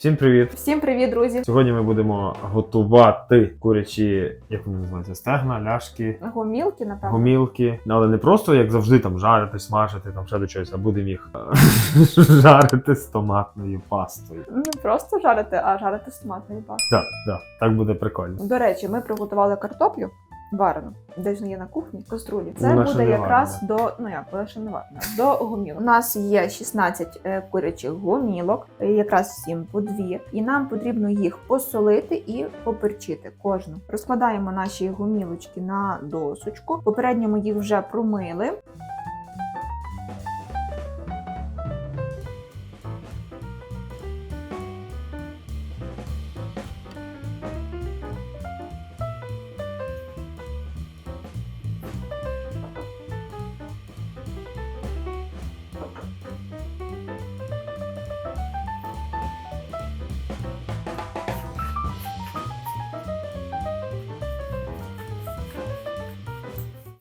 Всім привіт! Всім привіт, друзі! Сьогодні ми будемо готувати курячі, як вони називаються, стегна, ляшки, Гомілки, напевно. гомілки. Але не просто як завжди там жарити, смажити, там ще до чогось, а будемо їх е, жарити з томатною пастою. Не просто жарити, а жарити з томатною пастою. Так, так, так буде прикольно. До речі, ми приготували картоплю варену. Десь не є на кухні, каструлі. Це Вона буде якраз до ну як ще не варено, до гомілок. У нас є 16 е, курячих гомілок, е, якраз сім по дві, і нам потрібно їх посолити і поперчити кожну. Розкладаємо наші гомілочки на досочку. Попередньо ми їх вже промили.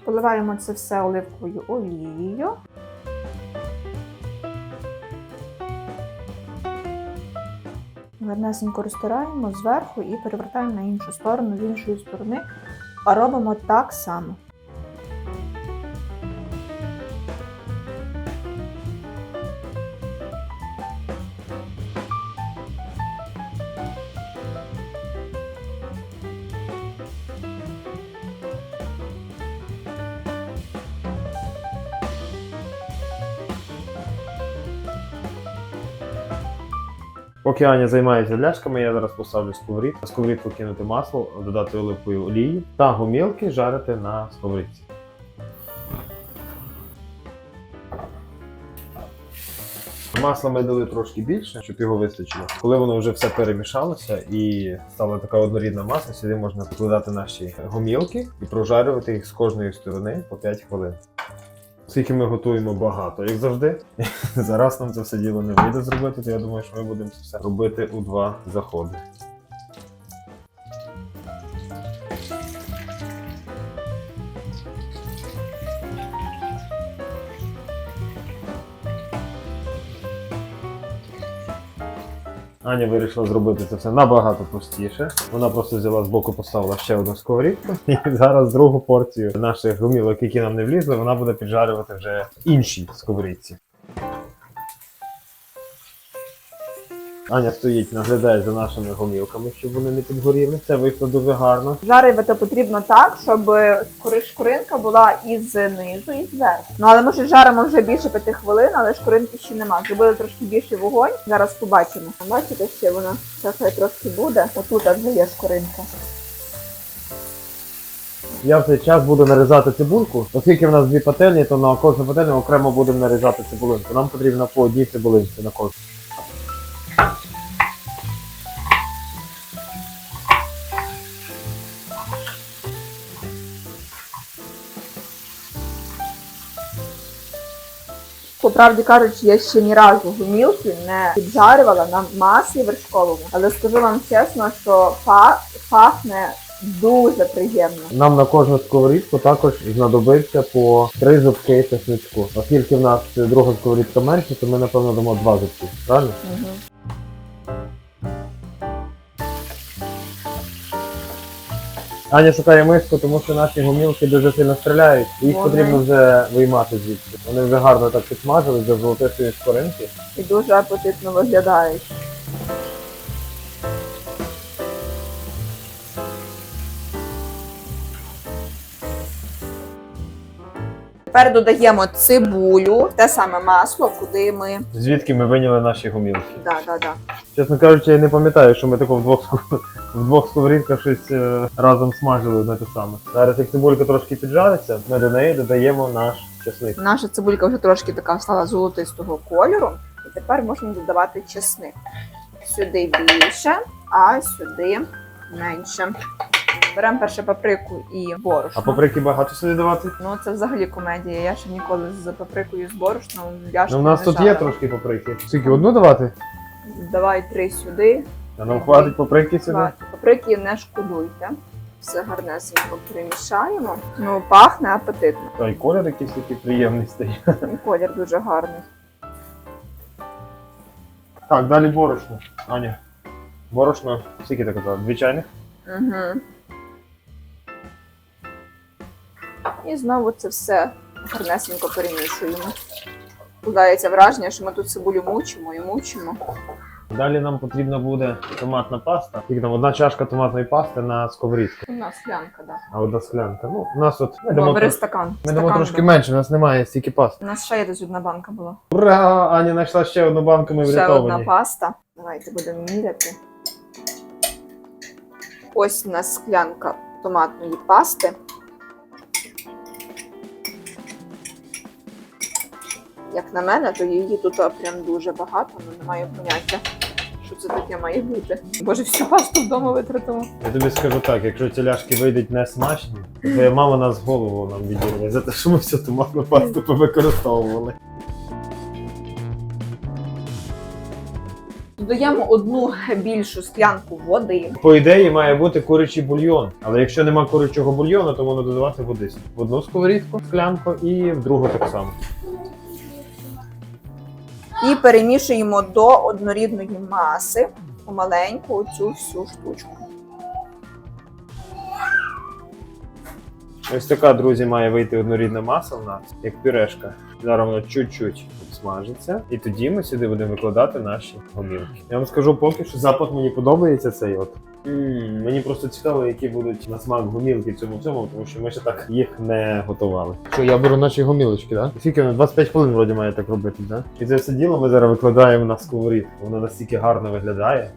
Поливаємо це все оливковою олією. Гарнесенько розтираємо зверху і перевертаємо на іншу сторону, з іншої сторони. А робимо так само. Поки Аня займається ляшками, я зараз поставлю сковорідку. На сковорідку кинути масло, додати оливкової олії та гомілки жарити на сковорідці. Масла ми дали трошки більше, щоб його вистачило. Коли воно вже все перемішалося і стала така однорідна маса, сюди можна покладати наші гомілки і прожарювати їх з кожної сторони по 5 хвилин. Оскільки ми готуємо багато, як завжди. Зараз нам це все діло не вийде зробити, то я думаю, що ми будемо це все робити у два заходи. Аня вирішила зробити це все набагато простіше. Вона просто взяла з боку, поставила ще одну сковорідку, і зараз другу порцію наших гумілок, які нам не влізли, вона буде піджарювати вже іншій сковорідці. Аня стоїть, наглядає за нашими гомілками, щоб вони не підгоріли. Це вийшло дуже гарно. Жарити потрібно так, щоб шкуринка була і знизу, і зверху. Ну але ми ще жаримо вже більше п'яти хвилин, але шкуринки ще нема. Зробили трошки більший вогонь. Зараз побачимо. Бачите, ще вона ще трошки буде. Отут вже є шкуринка. Я в цей час буду нарізати цибульку. Оскільки в нас дві пательні, то на кожну пательню окремо будемо нарізати цибулинку. Нам потрібно по одній цибулинці на кожну. Правді кажучи, я ще ні разу гумілки не піджарювала на маслі вершковому. Але скажу вам чесно, що па- пахне дуже приємно. Нам на кожну сковорідку також знадобиться по три зубки чесничку. Оскільки в нас друга сковорідка менше, то ми напевно дамо два зубки. Правильно? Угу. Аня шукає миску, тому що наші гумілки дуже сильно стріляють. і Їх Вони- потрібно вже виймати звідси. Вони вже гарно так підсмажили до золотистої скоринки. І дуже апетитно виглядають. Тепер додаємо цибулю, те саме масло, куди ми. Звідки ми виняли наші гумілки? Да, да, да. Чесно кажучи, я не пам'ятаю, що ми тако в двох ску- в двох сковорідках щось е, разом смажили одне те саме. Зараз як цибулька трошки піджариться, ми до неї додаємо наш чесник. Наша цибулька вже трошки така стала золотистого кольору. І тепер можна додавати чесник. Сюди більше, а сюди менше. Беремо перше паприку і борошно. А паприки багато сюди давати? Ну це взагалі комедія. Я ще ніколи з паприкою з борошном ляшку Ну, у нас не тут є жарила. трошки паприки. Скільки одну давати? Давай три сюди. А нам хватить паприки сюди? Два. Паприки не шкодуйте. Все гарнесенько перемішаємо. Ну, пахне апетитно. Та й колір якийсь такий приємний стає. І колір дуже гарний. Так, далі борошно. Аня, Борошно, скільки ти казав? Дві чайних? Угу. І знову це все гарнесенько перемішуємо. Складається враження, що ми тут цибулю мучимо і мучимо. Далі нам потрібна буде томатна паста. Скільки там одна чашка томатної пасти на сковорідку, У нас склянка, да. а одна склянка. Ну, у нас от ми дамо, бери трош- стакан. ми дамо Стакан трошки бери. менше, у нас немає стільки пасти. У нас ще є десь одна банка була. Ура! Аня знайшла ще одну банку, ми Ще врятовані. одна паста. Давайте будемо міряти. Ось у нас склянка томатної пасти. Як на мене, то її тут прям дуже багато, але не маю поняття, що це таке має бути. Боже, всю пасту вдома витратила. Я тобі скажу так, якщо ці ляшки вийдуть не смачні, то твоя мама нас голову нам відірве за те, що ми всю томатну пасту повикористовували. Додаємо одну більшу склянку води. По ідеї має бути курячий бульйон. Але якщо нема курячого бульйону, то воно додавати води. В одну сковорідку склянку і в другу так само. І перемішуємо до однорідної маси маленьку цю всю штучку. Ось така, друзі, має вийти однорідна маса в нас, як пюрешка. Зараз воно чуть-чуть смажиться, і тоді ми сюди будемо викладати наші гомілки. Я вам скажу поки що запах мені подобається цей от. Мені просто цікаво, які будуть на смак гомілки в цьому цьому, тому що ми ще так їх не готували. Що я беру наші гомілочки, так? Да? Скільки воно? 25 хвилин вроді має так робити, так? Да? І це все діло ми зараз викладаємо на сковорідку. Воно настільки гарно виглядає.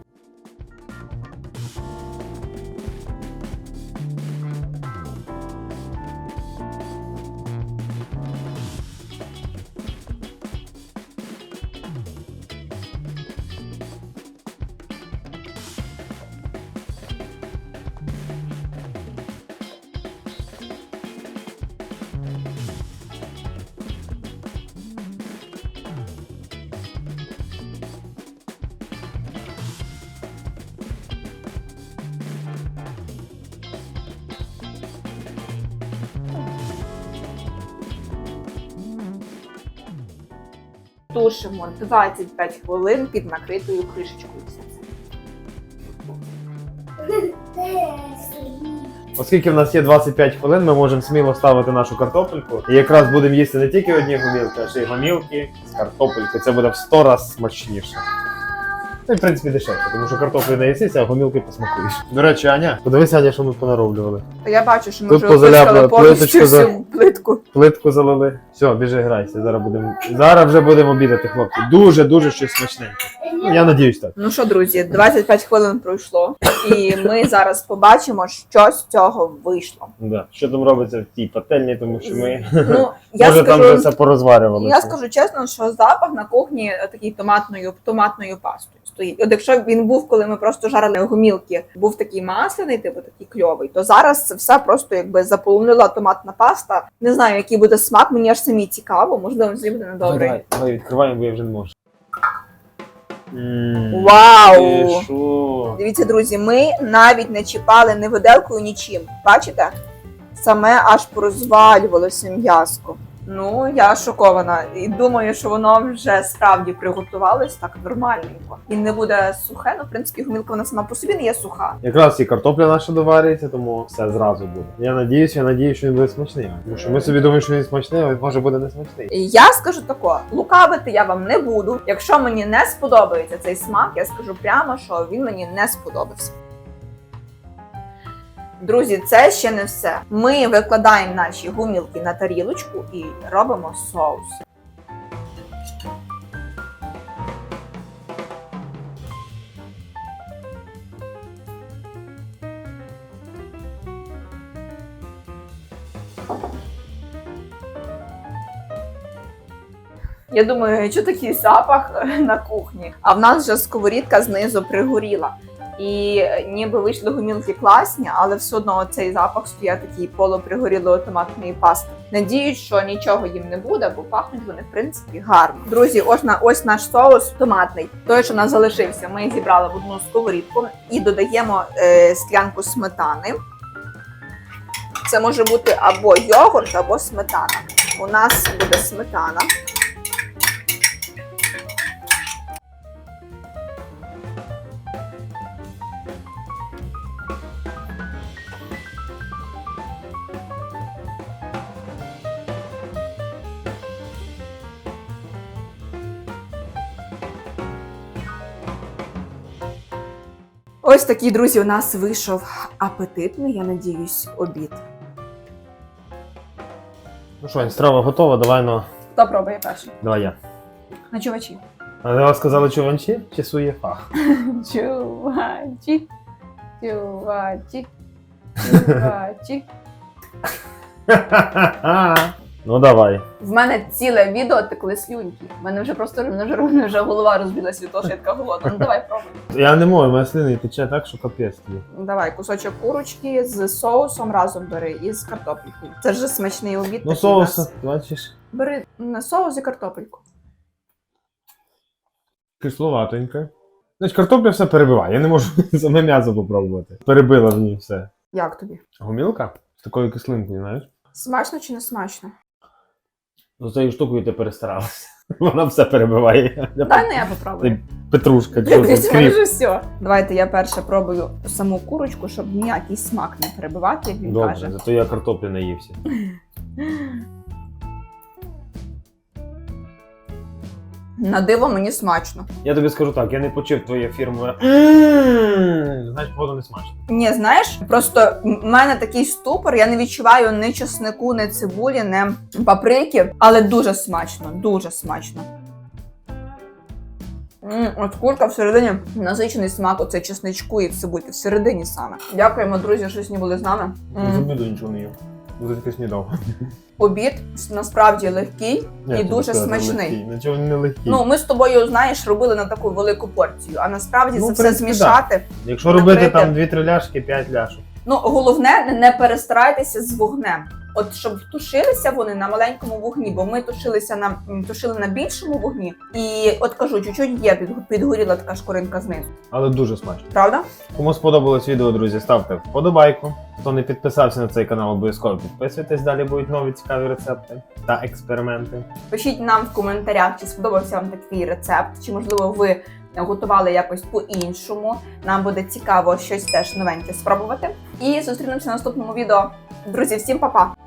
Тушимо 25 хвилин під накритою кришечкою. Оскільки в нас є 25 хвилин, ми можемо сміло ставити нашу картопельку. І якраз будемо їсти не тільки одні гомілки, а ще й гомілки з картопелькою. Це буде в 100 разів смачніше. Ну, в принципі, дешевше, тому що картоплі не їсися, а гомілки посмакуєш. До речі, Аня, подивися, Аня, що ми понароблювали. Та я бачу, що ми Тут вже позаляпали, повністю плиточку за- всю плитку. Плитку залили. Все, біжи грайся. Зараз будемо. Зараз вже будемо обідати, хлопці. Дуже, дуже щось смачненьке. Ну, я надіюсь так. Ну що, друзі, 25 хвилин пройшло, і ми зараз побачимо, що з цього вийшло. Да. Що там робиться в тій пательні, тому що ми. Ну, я Може, там вже скажу, все порозварювалося. я скажу чесно, що запах на кухні е, такий томатною, томатною пастою стоїть. От якщо він був, коли ми просто жарили гомілки, був такий масляний, типу такий кльовий, то зараз це все просто якби заполонила томатна паста. Не знаю, який буде смак, мені аж самі цікаво, можливо, це буде недобрий. Давай, давай відкриваємо, бо я вже не можу. М, Вау! ти що? Дивіться, друзі, ми навіть не чіпали ні виделкою, нічим. Бачите? Саме аж порозвалювалося м'язко. Ну, я шокована і думаю, що воно вже справді приготувалось так нормальненько. І не буде сухе. Ну, в принципі, гумілка вона сама по собі не є суха. Якраз і картопля наша доварюється, тому все зразу буде. Я надіюсь, я надіюсь, що він буде смачний. Тому що ми собі думаємо, що він смачний, а він може буде не смачний. Я скажу тако: лукавити я вам не буду. Якщо мені не сподобається цей смак, я скажу прямо, що він мені не сподобався. Друзі, це ще не все. Ми викладаємо наші гумілки на тарілочку і робимо соус. Я думаю, що такий запах на кухні. А в нас вже сковорідка знизу пригоріла. І е, ніби вийшли гумілки класні, але все одно цей запах стояв такий полупригорілої томатної пасти. Надіюсь, що нічого їм не буде, бо пахнуть вони в принципі гарно. Друзі, ось на ось наш соус томатний. Той, що у нас залишився, ми зібрали в одну сковорідку і додаємо е, склянку сметани. Це може бути або йогурт, або сметана. У нас буде сметана. Ось такий, друзі, у нас вийшов апетитний, я надіюсь, обід. Ну що, страва готова, давай ну, Хто пробує перший? давай я. Ночувачі. А ви сказали чуванчі чи своє фах? Чувачі. Чувачі. Чувачі. ну давай. В мене ціле відео текли слюньки. В мене вже просто мене вже, мене вже голова розбилась від того, що я така голодна. Ну давай пробуй. Я не можу, моя слина тече так, що капець тобі. Давай кусочок курочки з соусом разом бери і з картопелькою. Це ж смачний обід. Ну такий у нас. соус, бачиш, Бери на соус і картопельку. кисловатеньке. Значить, картопля все перебиває, я не можу саме м'ясо попробувати. Перебила в ній все. Як тобі? Гумілка? З такою кислинкою, знаєш? Смачно чи не смачно? З цією штукою ти перестаралася. Вона все перебиває. Дай не я попробую. Петрушка, вже все. Давайте я перше пробую саму курочку, щоб ніякий смак не перебивати, як він Добре, каже. зато я картоплі наївся. На диво мені смачно. Я тобі скажу так, я не почув твоє фірмове. «М-м-м», Значить, воно не смачно. Ні, знаєш, просто в мене такий ступор, я не відчуваю ні чеснику, ні цибулі, ні паприки, але дуже смачно, дуже смачно. М, От курка всередині насичений смак оцей чесничку і цибульки всередині саме. Дякуємо, друзі, що сьогодні були з нами. М, обіду нічого не їв. Вже таки снідав. Обід насправді легкий і дуже смачний. Нічого не легкий. Ну, ми з тобою, знаєш, робили на таку велику порцію, а насправді Ну, це все принципі, змішати. Якщо робити там 2-3 ляшки, 5 ляшок. Ну, головне, не- не перестарайтеся з вогнем. От щоб тушилися вони на маленькому вогні, бо ми тушилися на тушили на більшому вогні, і от кажу, чуть-чуть є під, підгоріла така шкоринка знизу. Але дуже смачно. Правда? Кому сподобалось відео, друзі, ставте вподобайку. Хто не підписався на цей канал, обов'язково підписуйтесь. Далі будуть нові цікаві рецепти та експерименти. Пишіть нам в коментарях, чи сподобався вам такий рецепт, чи можливо ви готували якось по-іншому. Нам буде цікаво щось теж новеньке спробувати. І зустрінемося в наступному відео. Друзі, всім па-па!